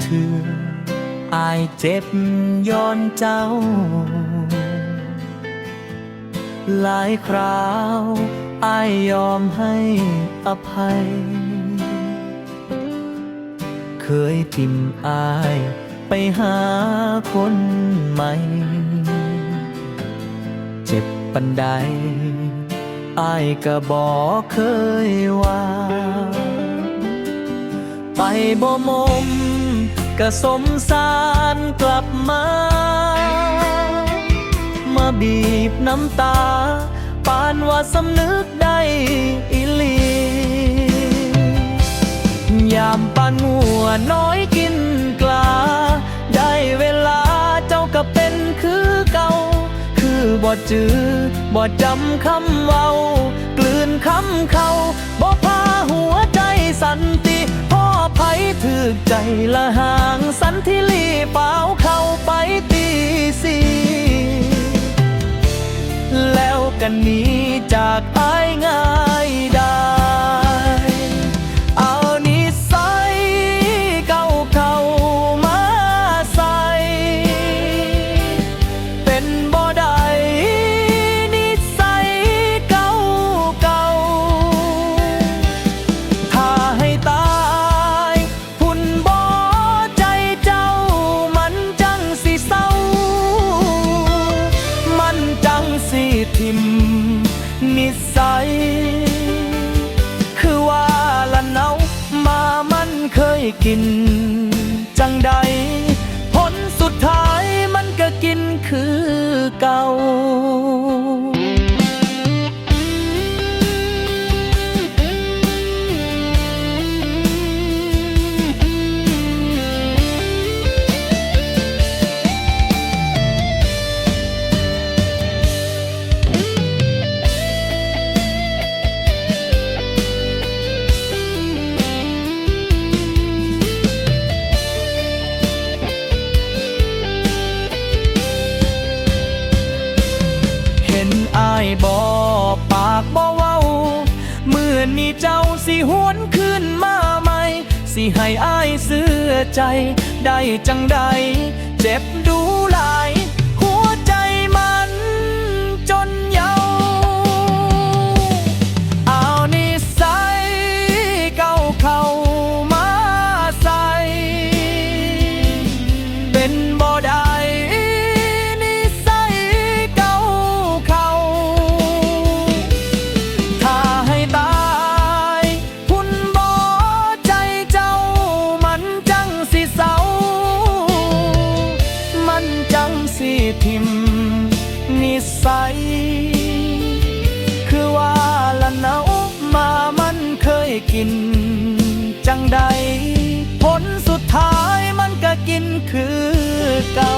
เถืออายเจ็บย้อนเจ้า หลายคราวอายยอมให้อภัย เคยทิมอายไปหาคนใหม่ เจ็บปันใดอายก็บอกเคยว่า ไปบ่มม ก็สมสารกลับมา มาบีบน้ำตา ปานว่าสำนึกได้อีหลี ยามปานหัวน้อยกินกลา ได้เวลาเจ้าก็เป็นคือเก่า คือบ่จือบ่จำคำเว้า กลืนคำเขาบ่พาหัวใจ สันติพ่อไผถือใจละห่างสันทิลีเปล่าเข้าไปตีสีแล้วกันหนี้จากอายง่าย กิน จังใด ผลสุดท้ายมันก็กินคือเก่า เมื่อนี้เจ้าสิหวนขึ้นมาใหม่ สิให้อายเสื้อใจ ได้จังใด เจ็บดูหลาย สิทิมนิสัย คือว่าละเนามามันเคยกิน จังใด ผลสุดท้ายมันก็กินคือเก่า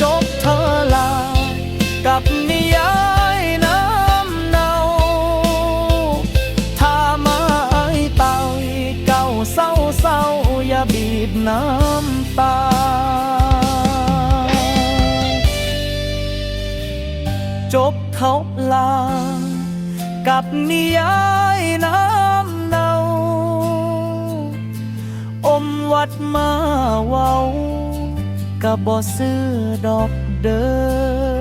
จบเธอลากับนิยายน้ำเนาถ้ามาไอเตายเก่าเศร้าเศร้าอย่าบีบน้ำตา จบเขาลา กับนิยายน้ำเนา อมวัดมาเว้ากับบ่ซื้อดอกเด้อ